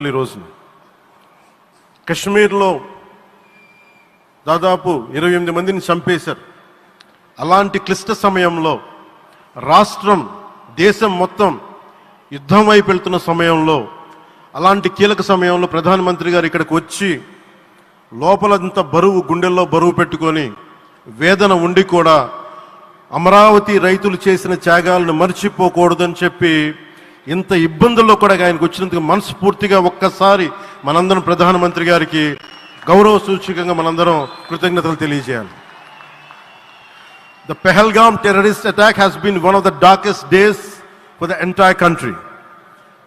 ఈ రోజున కశ్మీర్లో దాదాపు ఇరవై ఎనిమిది మందిని చంపేశారు. అలాంటి క్లిష్ట సమయంలో రాష్ట్రం దేశం మొత్తం యుద్ధం వైపు వెళ్తున్న సమయంలో అలాంటి కీలక సమయంలో ప్రధానమంత్రి గారు ఇక్కడికి వచ్చి లోపలంత బరువు గుండెల్లో బరువు పెట్టుకొని వేదన ఉండి కూడా అమరావతి రైతులు చేసిన త్యాగాలను మర్చిపోకూడదని చెప్పి ఇంత ఇబ్బందుల్లో కూడా ఆయనకు వచ్చినందుకు మనస్ఫూర్తిగా ఒక్కసారి మనందరం ప్రధానమంత్రి గారికి గౌరవ సూచికంగా మనందరం కృతజ్ఞతలు తెలియజేయాలి. The Pahalgam terrorist attack has been one of the darkest days for the entire country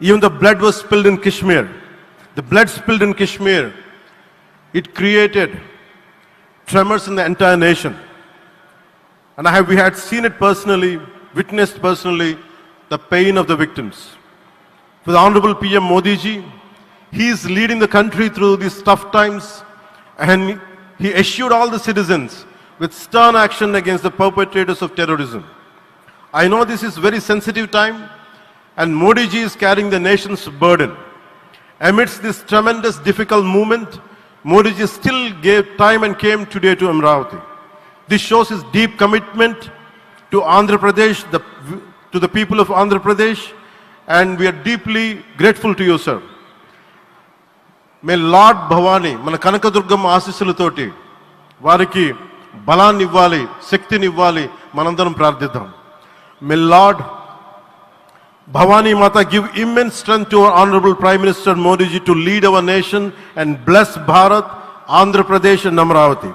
even the blood was spilled in Kashmir the blood spilled in Kashmir it created tremors in the entire nation and I he had seen it personally witnessed personally the pain of the victims. For the Honorable PM Modi ji, he is leading the country through these tough times and he assured all the citizens with stern action against the perpetrators of terrorism. I know this is very sensitive time and Modi ji is carrying the nation's burden. Amidst this tremendous difficult movement, Modi ji still gave time and came today to Amravati. This shows his deep commitment to Andhra Pradesh, the, to the people of Andhra Pradesh, and we are deeply grateful to you, sir. May lord Bhavani మన కనకదుర్గమ్మ ఆశీస్సులతోటి వారికి బలాన్ని ఇవ్వాలి శక్తిని ఇవ్వాలి మనందరం ప్రార్థిద్దాం may lord Bhavani Mata give immense strength to our honourable prime minister Modiji to lead our nation and bless Bharat Andhra Pradesh and Amaravati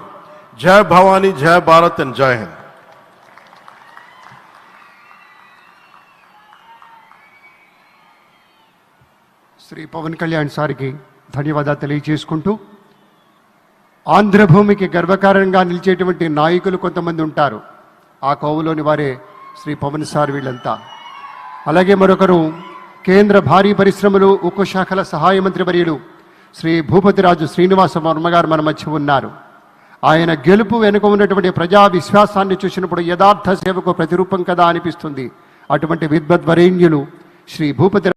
Jaya Bhavani Jaya Bharat and Jaya Hind Shri Pavan Kalyan సార్కి ధన్యవాదాలు తెలియజేసుకుంటూ ఆంధ్రభూమికి గర్వకారణంగా నిలిచేటువంటి నాయకులు కొంతమంది ఉంటారు. ఆ కోవలోని వారే Shri Pawan sir వీళ్ళంతా. అలాగే మరొకరు కేంద్ర భారీ పరిశ్రమలు ఉక్కు శాఖల సహాయ మంత్రి వర్యులు శ్రీ భూపతిరాజు శ్రీనివాస వర్మగారు మన మధ్య ఉన్నారు. ఆయన గెలుపు వెనుక ఉన్నటువంటి ప్రజా విశ్వాసాన్ని చూసినప్పుడు యథార్థ సేవకు ప్రతిరూపం కదా అనిపిస్తుంది. అటువంటి విద్వద్వరేణ్యులు శ్రీ భూపతి